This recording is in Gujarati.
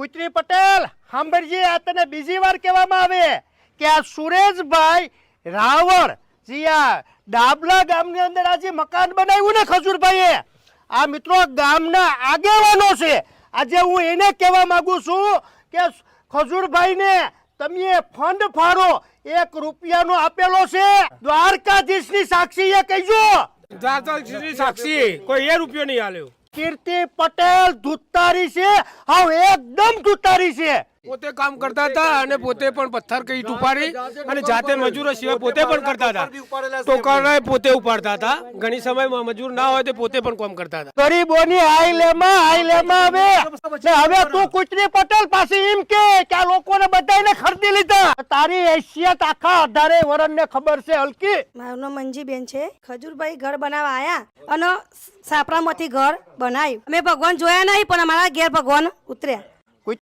પુત્રી પટેલ સાંભળજી આ તને બીજી વાર કહેવામાં આવે કે આ સુરેશભાઈ રાવળ, જે આ ડાબલા ગામની અંદર આજે મકાન બનાવ્યું ને ખજૂરભાઈએ, આ મિત્રો ગામના આગેવાનો છે. આજે હું એને કહેવા માગું છું કે ખજુરભાઈને તમે ફંડ ફાળો એક રૂપિયાનો આપેલો છે. દ્વારકાધીશની સાક્ષીએ કહીજો. દ્વારકાધીશની સાક્ષી કોઈ એ રૂપિયો નહીં આલ્યો. કીર્તિ પટેલ ધુતારી છે. હાવ એકદમ ધુતારી છે. પોતે કામ કરતા હતા અને પોતે પણ પથ્થર કઈ ઉપાડી અને જાતે મજૂરો સિવાય પોતે પણ કરતા હતા. ટોકરાએ પોતે ઉપાડતા હતા. ઘણી સમયમાં મજૂર ના હોય તો પોતે પણ કામ કરતા હતા. ગરીબોની હાઈલેમાં હાઈલેમાં હવે. લેમાં હવે તું કુચરી પટેલ પાસે એમ કે કે આ લોકોને બધાને ખરીદી લીધા. તારી હેસિયત આખા અઢારે વરણને ખબર છે હલકી. મારું નામ મંજીબેન છે. ખજૂરભાઈ ઘર બનાવવા આયા અને સાપરામાંથી ઘર બનાવ્યું. અમે ભગવાન જોયા નહીં પણ અમારા ઘેર ભગવાન ઉતર્યા.